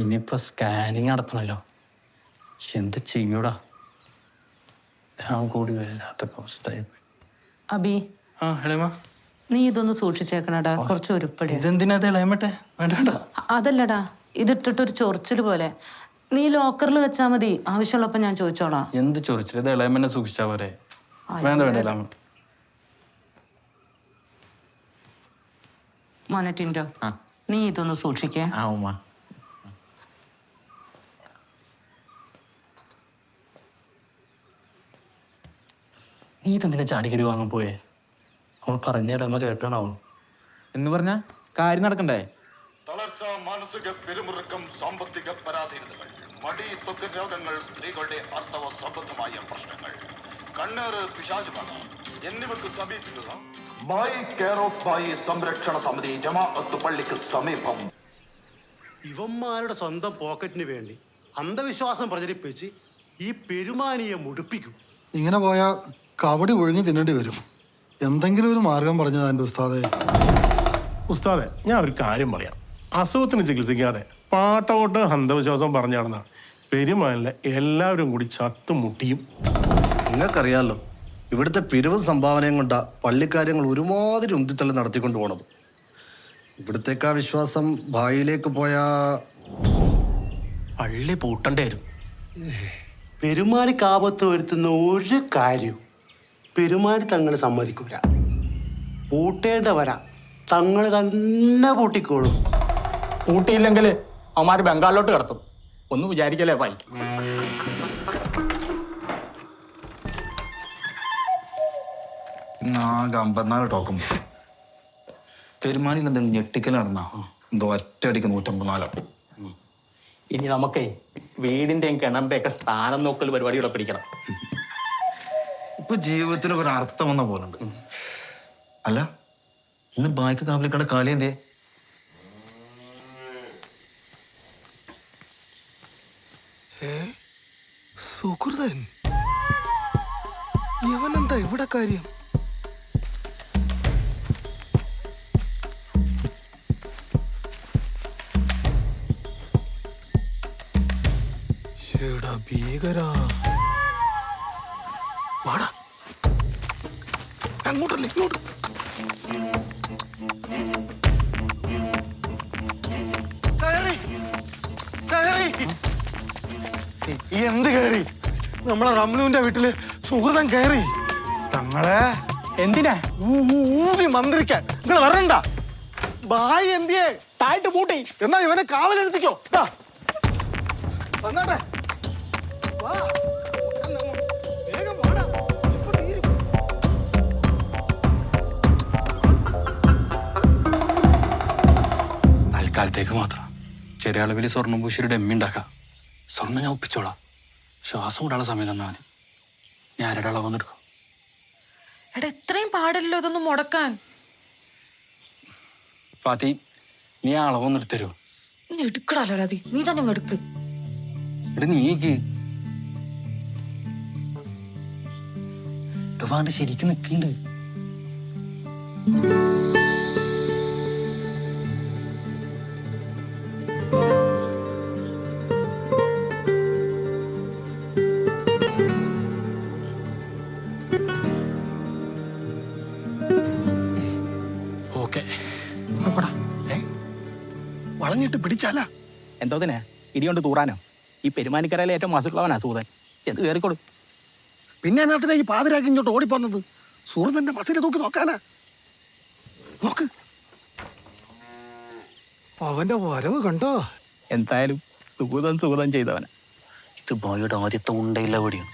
ഇനിയിപ്പോ സ്കാനിങ് നടത്തണല്ലോ. എന്ത് ചെയ്യൂടാ? ഞാൻ കൂടി വല്ലാത്ത അവസ്ഥയായി. അബി. ആ നീ ഇതൊന്ന് സൂക്ഷിച്ചേക്കണടാ. കുറച്ച് ഉരുപ്പടി. ഇതെന്തിനാ ഇളയമട്ടെ വേണ്ട വേണ്ട അതല്ലടാ. ഇതിട്ടിട്ട് ഒരു ചൊറിച്ചിൽ പോലെ. നീ ലോക്കറിൽ വെച്ചാ മതി. ആവശ്യമുള്ളപ്പോ ഞാൻ ചോദിച്ചോളാം. എന്ത് ചൊറിച്ചിലെ ഇത് ഇളയമ്മനെ സൂക്ഷിച്ചാ പോരെ. വേണ്ട വേണ്ട ഇളയമ മോനറ്റിൻഡോ നീ ഇതൊന്ന് സൂക്ഷിക്കേ. ആ ഉമ്മ. നീ ഇതെന്തിനാ ചാടിക്കരി വാങ്ങാൻ പോയേ? അവൻ പറഞ്ഞ നമ്മ കേൾക്കണാവും എന്ന് പറഞ്ഞ കാര്യം നടക്കണ്ടേ? തളർച്ച മാനസിക പെരുമുറുക്കം സാമ്പത്തിക പരാധീനതകൾ മടി ത്വക്ക് രോഗങ്ങൾ സ്ത്രീകളുടെ അർത്ഥവ സംബന്ധമായ പ്രശ്നങ്ങൾ. കണ്ണേറ് പിശാചുബാധ എന്നിവക്ക് സമീപിക്കുക. ബായി കെയർ ഓഫ് ബായി സംരക്ഷണ സമിതി ജമാഅത്ത് പള്ളിക്ക് സമീപം. ഇവന്മാരുടെ സ്വന്തം പോക്കറ്റിന് വേണ്ടി അന്ധവിശ്വാസം പ്രചരിപ്പിച്ച് ഈ പെരുമാനിയെ മുടിപ്പിക്കും. ഇങ്ങനെ പോയാൽ കവടി ഒഴിഞ്ഞ് തിന്നേണ്ടി വരും. എന്തെങ്കിലും ഒരു മാർഗം പറഞ്ഞതാ എന്റെ ഉസ്താദെ. ഉസ്താദെ ഞാൻ ഒരു കാര്യം പറയാം. അസുഖത്തിന് ചികിത്സിക്കാതെ പാട്ടോട്ട് അന്ധവിശ്വാസം പറഞ്ഞു നടന്ന പെരുമാനിലെ എല്ലാവരും കൂടി ചത്തുമുട്ടിയും നിങ്ങൾക്കറിയാലോ ഇവിടുത്തെ പിരിവ് സംഭാവനയും കൊണ്ട പള്ളിക്കാര്യങ്ങൾ ഒരുമാതിരി ഉന്തിത്തള്ളി നടത്തിക്കൊണ്ട് പോണത്. ഇവിടുത്തേക്കാ വിശ്വാസം ഭായിലേക്ക് പോയ പള്ളി പൂട്ടണ്ടേരും പെരുമാനിക്ക് ആപത്ത് വരുത്തുന്ന ഒരു കാര്യവും പെരുമാനി തങ്ങൾ സമ്മതിക്കൂല. പൂട്ടേണ്ട വരാ തങ്ങൾ തന്നെ പൂട്ടിക്കോളും. ഊട്ടിയില്ലെങ്കിൽ അവന്മാര് ബംഗാളിലോട്ട് കടത്തും. ഒന്നും വിചാരിക്കലേ പായി അമ്പത്തിനാല് ടോക്കും. പെരുമാനിൽ എന്തെങ്കിലും ഞെട്ടിക്കൽ നടന്നാ എന്തോ ഒറ്റയടിക്ക് നൂറ്റമ്പത്തിനാലോ? ഇനി നമുക്കേ വീടിന്റെയും കിണമ്പയൊക്കെ ഒക്കെ സ്ഥാനം നോക്കൽ പരിപാടികളെ പിടിക്കണം. ഇപ്പൊ ജീവിതത്തിന് ഒരു അർത്ഥം വന്ന പോലുണ്ട്. അല്ല ഇന്ന് ബായ്ക്ക് കാവലിക്കട കാലി എന്തേ? സുഹൃതൻ? യവനെന്താ ഇവിടെ കാര്യം? ഭീകരാ. വാടാ. അങ്ങോട്ടല്ലേ ഇങ്ങോട്ട് എന്ത് കയറി? നമ്മളെ റംലുവിന്റെ വീട്ടിൽ സുഹൃതം കയറി. തങ്ങളെ എന്തിനാ? ഊതി മന്ത്രിക്കാൻ. നിങ്ങൾ വരണ്ട. ബായി എന്തിയെ? തായിട്ട് പൂട്ടി. എന്നാ ഇവനെ കാവലെടുത്തിക്കോ. വന്നാട്ടെ. വാ. തൽക്കാലത്തേക്ക് മാത്രം. ചെറിയ അളവിൽ സ്വർണം പൂശിയൊരു ഡമ്മി ഉണ്ടാക്കാം. സ്വർണം ഞാൻ ഒപ്പിച്ചോളാം. ശ്വാസം വിടാനുള്ള സമയം തന്നാൽ മതി. ഞാൻ ആരുടെ അളവെന്നെടുക്കും എടാ ഇത്രയും പാടില്ലല്ലോ ഇതൊന്നും മുടക്കാൻ. ഫാത്തി നീ ആ അളവൊന്നും എടുത്തരുമോ നീ എടുക്കടാലോ അതി നീ തന്നെ അങ്ങ് എടുക്ക്. നീക്ക് ശരിക്കും നിൽക്കുന്നുണ്ട് വളഞ്ഞിട്ട് എന്തോ തന്നെ ഇടികൊണ്ട് തൂറാനോ? ഈ പെരുമാനിക്കരയിലെ ഏറ്റവും മാസുള്ളവനാ സൂതൻ. എന്ത് കയറിക്കോളൂ പിന്നെ എന്നാത്തിനാ ഈ പാതിരാക്കി ഇങ്ങോട്ട് ഓടിപ്പോന്നത്? സുഹൃത്തിന്റെ മസിലെ തൂക്കി നോക്കാനാ? നോക്ക്. അവന്റെ വരവ് കണ്ടോ? എന്തായാലും സുഗതൻ സുഗതം ചെയ്തവന. ഇത് ബോയുടെ ആദ്യത്തെ ഉണ്ടയില്ല വെടിയോ?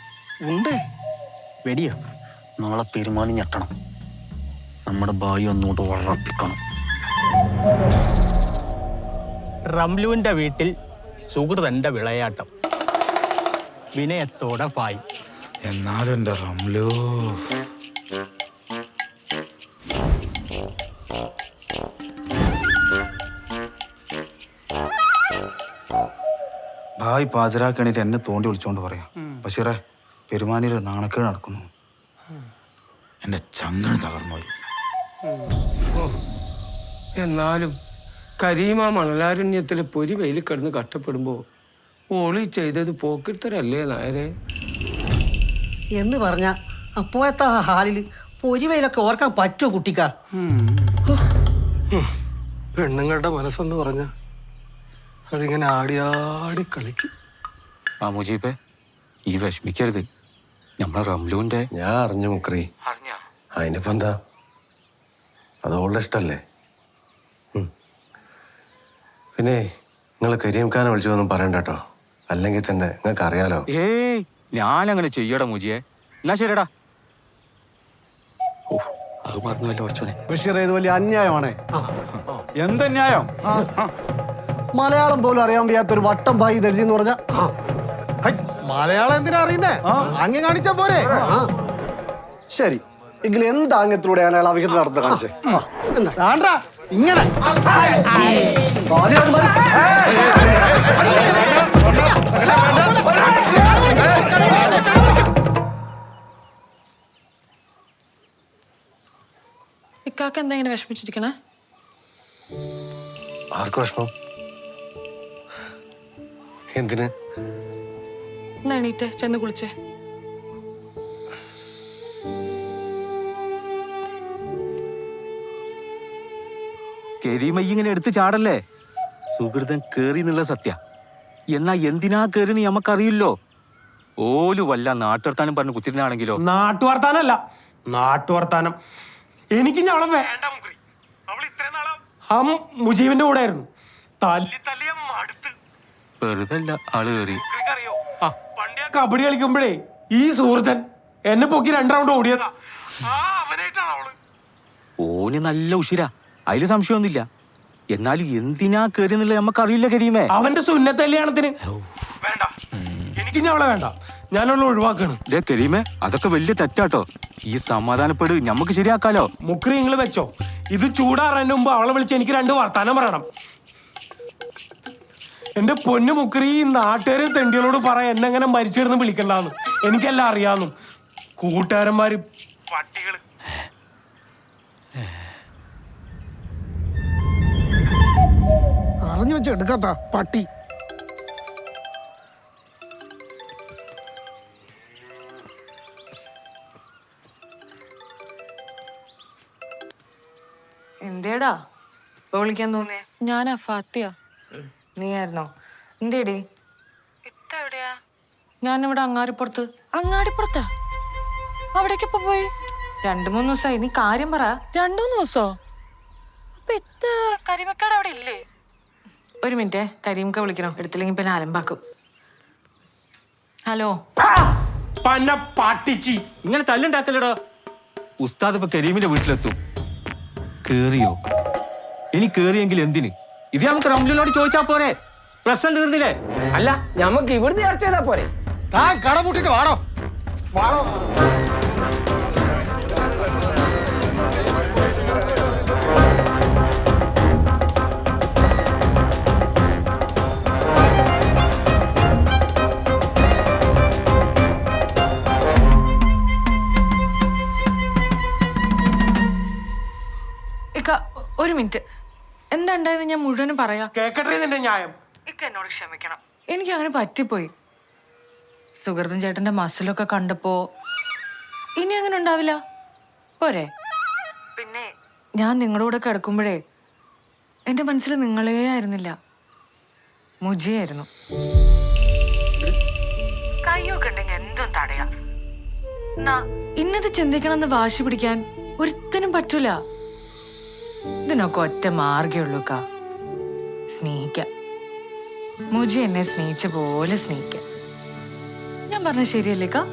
ഉണ്ടേ. വെടിയോ? നാളെ പെരുമാനി ഞെട്ടണം. നമ്മുടെ ബായി ഒന്നുകൊണ്ട് ഉറപ്പിക്കണം. റംലുവിന്റെ വീട്ടിൽ സുഹൃതന്റെ വിളയാട്ടം. വിനയത്തോടെ പായി. എന്നാലും എന്റെ റംലോ ഭായ് പാചരാക്കണിട്ട് എന്നെ തോണ്ടി വിളിച്ചോണ്ട് പറയാം. ബഷീറെ പെരുമാനിയുടെ നാണക്കേട് നടക്കുന്നു. എന്റെ ചങ്ങൽ തകർന്നുപോയി. എന്നാലും കരീമ മണലാരണ്യത്തിലെ പൊരി വെയിൽ കിടന്ന് കഷ്ടപ്പെടുമ്പോൾ ഓളി ചെയ്തത് പോക്കിത്തരല്ലേ നായരെ? എന്ന് പറഞ്ഞ അപ്പോഴത്തെ ആ ഹാലിൽ പൊരിവയിലൊക്കെ ഓർക്കാൻ പറ്റുമോ കുട്ടിക്ക? പെണ്ണുങ്ങളുടെ മനസ്സെന്ന് പറഞ്ഞ അതിങ്ങനെ ആടിയാടി കളിക്കും. ആ മുജീബേ ഈ വിഷമിക്കരുത്. നമ്മളെ റംലുവിന്റെ ഞാൻ അറിഞ്ഞു മുക്രി. അതിനിപ്പോ എന്താ? അത് ഓളുടെ ഇഷ്ടല്ലേ. പിന്നെ നിങ്ങൾ കരീം വിളിച്ചൊന്നും വിളിച്ചതൊന്നും പറയണ്ട കേട്ടോ അല്ലെങ്കിൽ തന്നെ നിങ്ങൾക്ക് അറിയാലോ. ഏയ് ഞാനങ്ങനെ ചെയ്യടാ മുജിയെ. എന്നാ ശരിടാ അത് മറന്നുവല്ലോ കുറച്ചോനെ ബഷീർ ഇത് വലിയ അന്യായമാണേ. എന്തെന്യായം മലയാളം പോലും അറിയാൻ വയ്യാത്തൊരു വട്ടം ഭായി ദരിദ്രം എന്ന് പറഞ്ഞ മലയാളം എന്തിനാ അറിയുന്നേ? അങ്ങ് കാണിച്ച പോരെ. ശരി എങ്കിൽ എന്താ അങ്ങത്തിലൂടെയാണ് അയാൾ അവിഹിത നടത്തുന്നത് കാണിച്ചേ? വേണ്ട. ഇങ്ങനെ. ഇക്കാക്ക എന്താ ഇങ്ങനെ വിഷമിച്ചിരിക്കണേ? ആർക്ക് വിഷമം? എന്തിന്? എണീറ്റ് ചെന്ന് കുളിച്ചേ. കരീമ ഇങ്ങനെ എടുത്ത് ചാടല്ലേ? സുഹൃതൻ കേറി എന്നുള്ള സത്യ. എന്നാ എന്തിനാ കേറി നീ നമുക്കറിയില്ലോ ഓലു വല്ല നാട്ടുവർത്താനം പറഞ്ഞു കുത്തിരുന്നാണെങ്കിലോ? നാട്ടുവർത്താനല്ല നാട്ടുവർത്താനം. എനിക്ക് ആ മുജീബിന്റെ കൂടെ ആയിരുന്നു. ആൾ കബഡി കളിക്കുമ്പോഴേ ഈ സുഹൃത്തൻ എന്നെ പൊക്കി രണ്ട് റൗണ്ട് ഓടിയതാ. ഓന് നല്ല ഉഷിര അതിൽ സംശയമൊന്നുമില്ല. എന്നാലും എന്തിനാ കയറി എന്നുള്ളത് നമുക്കറിയില്ല കരീമേ. അവന്റെ സുന്നത്ത കല്യാണത്തിന്. വേണ്ട. എനിക്ക് ഞവളെ വേണ്ട. ഞാനവളെ ഒഴിവാക്കാണ്. ദേ കരീമേ അതൊക്കെ വലിയ തെറ്റാട്ടോ. ഈ സമാധാനപ്പെട് നമുക്ക് ശരിയാക്കാലോ. മുക്രി നിങ്ങൾ വെച്ചോ. ഇത് ചൂടാറാൻ മുമ്പ് അവളെ വിളിച്ച് എനിക്ക് രണ്ട് വർത്താനം പറയണം. എന്റെ പൊന്നു മുക്രി ഈ നാട്ടുകാരും തെണ്ടികളോട് പറ എന്നെങ്ങനെ മരിച്ചിരുന്ന് വിളിക്കണ്ടെന്ന്. എനിക്കെല്ലാം അറിയാന്നും. കൂട്ടുകാരന്മാര്. പട്ടികൾ അറിഞ്ഞു വെച്ച് എടുക്കാത്ത പട്ടി. എന്തേടാ? ഇപ്പൊ വിളിക്കാൻ തോന്നിയ? ഞാനാ ഫാത്തിയ. നീ ആയിരുന്നോ എന്തേടി? എവിടെയാ ഞാനിവിടെ അങ്ങാടിപ്പുറത്ത്. അങ്ങാടിപ്പുറത്താ? അവിടേക്ക് ഇപ്പൊ പോയി? രണ്ടു മൂന്ന് ദിവസമായി നീ കാര്യം പറ. രണ്ടു മൂന്ന് ദിവസോ? അപ്പൊ ഇത്ത കരിമക്കാട് അവിടെ ഇല്ലേ? ഒരു മിനിറ്റ് കരീംക്ക വിളിക്കണോ? എടുത്തില്ലെങ്കിൽ പിന്നെ അലമ്പാക്കും ഹലോ? പന്ന പാട്ടിച്ചി. ഇങ്ങനെ തല്ലുണ്ടാക്കല്ലടോ. ഉസ്താദ് ഇപ്പൊ കരീമിന്റെ വീട്ടിലെത്തും. കേറിയോ? ഇനി കേറിയെങ്കിൽ എന്തിന്? ഇത് നമുക്ക് റംലിനോട് ചോദിച്ചാ പോരെ. പ്രശ്നം തീർന്നില്ലേ? അല്ല നമുക്ക് ഇവിടുന്ന് ചർച്ച ചെയ്താ പോരെ. താൻ കട പൂട്ടിട്ട് വാടോ. വാടോ. ഞാൻ മുഴുവനും പറയാം. കേക്കട്ടെ നിന്റെ ന്യായം. ഇക്ക എന്നോട് ക്ഷമിക്കണം. എനിക്ക് അങ്ങനെ പറ്റിപ്പോയി. സുഹൃത്തും ചേട്ടന്റെ മസിലൊക്കെ കണ്ടപ്പോ ഇനി അങ്ങനെ ഉണ്ടാവില്ല. പോരെ. പിന്നെ? ഞാൻ നിങ്ങളുടെ കൂടെ കിടക്കുമ്പോഴേ എന്റെ മനസ്സിൽ നിങ്ങളേ ആയിരുന്നില്ല. മുജിയായിരുന്നു കയ്യൊക്കെ ഉണ്ടെങ്കിൽ എന്തും തടയാം. ഇന്നത് ചിന്തിക്കണമെന്ന് വാശി പിടിക്കാൻ ഒരുത്തനും പറ്റൂല. ഇതിനൊക്കെ ഒറ്റ മാർഗേ ഉള്ളൂ കാ സ്നേഹിക്കാം. മുജി എന്നെ സ്നേഹിച്ച പോലെ സ്നേഹിക്കാം. ഞാൻ പറഞ്ഞ ശരിയല്ലേ കാ?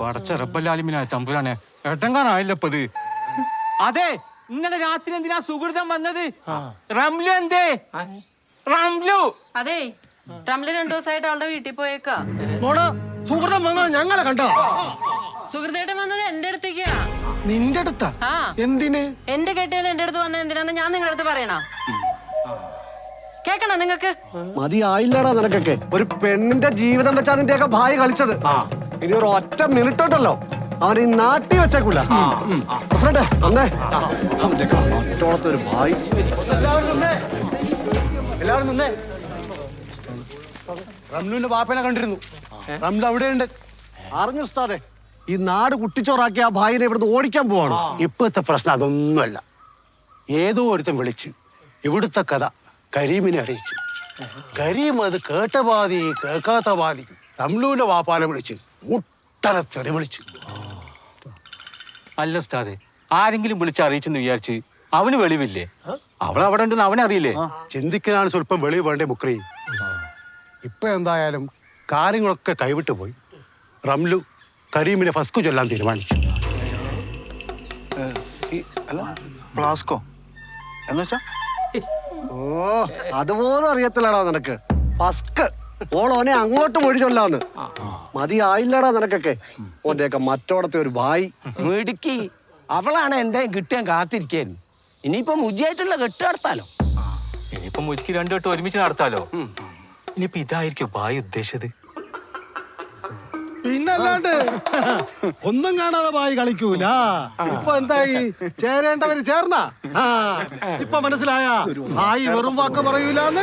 പടച്ച റബ്ബല്ലാലിമിനായ തമ്പുരാനെ എട്ടങ്കാനായില്ലപ്പത് അതെ ഇന്നലെ രാത്രി എന്തിനാ സുഹൃതം വന്നത്? റംലു എന്തേ? റംലു. അതെ റംലു രണ്ടു ദിവസമായിട്ട് അവളുടെ വീട്ടിൽ പോയേക്കാ. മോൾ സുഹൃതം വന്നത് ഞങ്ങളെ കണ്ടോ? സുഹൃത്തേട്ടൻ വന്നത് എന്റെ അടുത്തേക്കാ. നിന്റെ അടുത്താ? ആ. എന്തിന്? എന്റെ കെട്ടിയവൻ എന്റെ അടുത്ത് വന്നത് എന്തിനാന്ന് ഞാൻ നിങ്ങളുടെ അടുത്ത് പറയണോ? കേക്കണോ നിങ്ങക്ക്? മതിയായില്ലടാ നിനക്കൊക്കെ. ഒരു പെണ്ണിന്റെ ജീവിതം വെച്ചാ നിന്റെയൊക്കെ ഭാര്യ കളിച്ചത്. ഇനി ഒരു ഒറ്റ മിനിറ്റ് ഉണ്ടല്ലോ. അവൻ ഈ നാട്ടി വെച്ചേക്കൂല. പ്രസിഡന്റ് അന്നേ അവന്റെ മറ്റോളത്തെ ഒരു ഭായി. എല്ലാവരും നിന്നേ. റംലുവിന്റെ വാപ്പനെ കണ്ടിരുന്നു. റംലു അവിടെയുണ്ട്. അറിഞ്ഞു ഉസ്താദെ? ഈ നാട് കുട്ടിച്ചോറാക്കി ആ ഭായിനെ ഇവിടുന്ന് ഓടിക്കാൻ പോവാണ്. ഇപ്പോഴത്തെ പ്രശ്നം അതൊന്നുമല്ല. ഏതോ ഒരുത്തൻ വിളിച്ചു ഇവിടുത്തെ കഥ കരീമിനെ അറിയിച്ചു. കരീം അത് കേട്ട ബാധി കേൾക്കാത്ത ബാധി റംലുവിന്റെ വാപ്പാനെ വിളിച്ച് മുട്ടനെ തെറി വിളിച്ചു. അല്ല ഉസ്താദെ ആരെങ്കിലും വിളിച്ച് അറിയിച്ചെന്ന് വിചാരിച്ച് അവന് വെളിവില്ലേ? അവൾ അവിടെ ഉണ്ടെന്ന് അറിയില്ലേ? ചിന്തിക്കാനാണ് സ്വല്പം വെളിവ് വേണ്ടേ മുക്രി. ഇപ്പൊ എന്തായാലും കാര്യങ്ങളൊക്കെ കൈവിട്ടു പോയി. റംലു കരീമിനെ ഫസ്കു ചൊല്ലാൻ തീരുമാനിച്ചു. അല്ല ഫ്ലാസ്കോ? എന്നുവെച്ചാ ഓ അതുപോലും അറിയത്തില്ലടാ നിനക്ക്. ഫസ്ക്. ഓളോനെ അങ്ങോട്ട് മൊഴി ചൊല്ലാന്ന് മതിയായില്ലടാ നിനക്കൊക്കെ. ഓന്റെയൊക്കെ മറ്റോടത്തെ ഒരു ഭായി മിടുക്കി. അവളാണ് എന്തേലും കിട്ടാൻ കാത്തിരിക്കാൻ ഇനിയിപ്പൊ മുജിയായിട്ടുള്ള കെട്ട് നടത്താലോ? ഇനിയിപ്പം മുജിക്ക് രണ്ടു വട്ടം ഒരുമിച്ച് നടത്താലോ? ഇനിയിപ്പോ ഇതായിരിക്കും ഭായി ഉദ്ദേശിച്ചത്. പിന്നല്ലാണ്ട് ഒന്നും കാണാതെ ബായി കളിക്കൂല. ഇപ്പൊ എന്തായി? ചേരേണ്ടവര് ചേർന്ന? ഇപ്പൊ മനസ്സിലായ? ബായി വെറും വാക്ക് പറയൂലെന്ന്?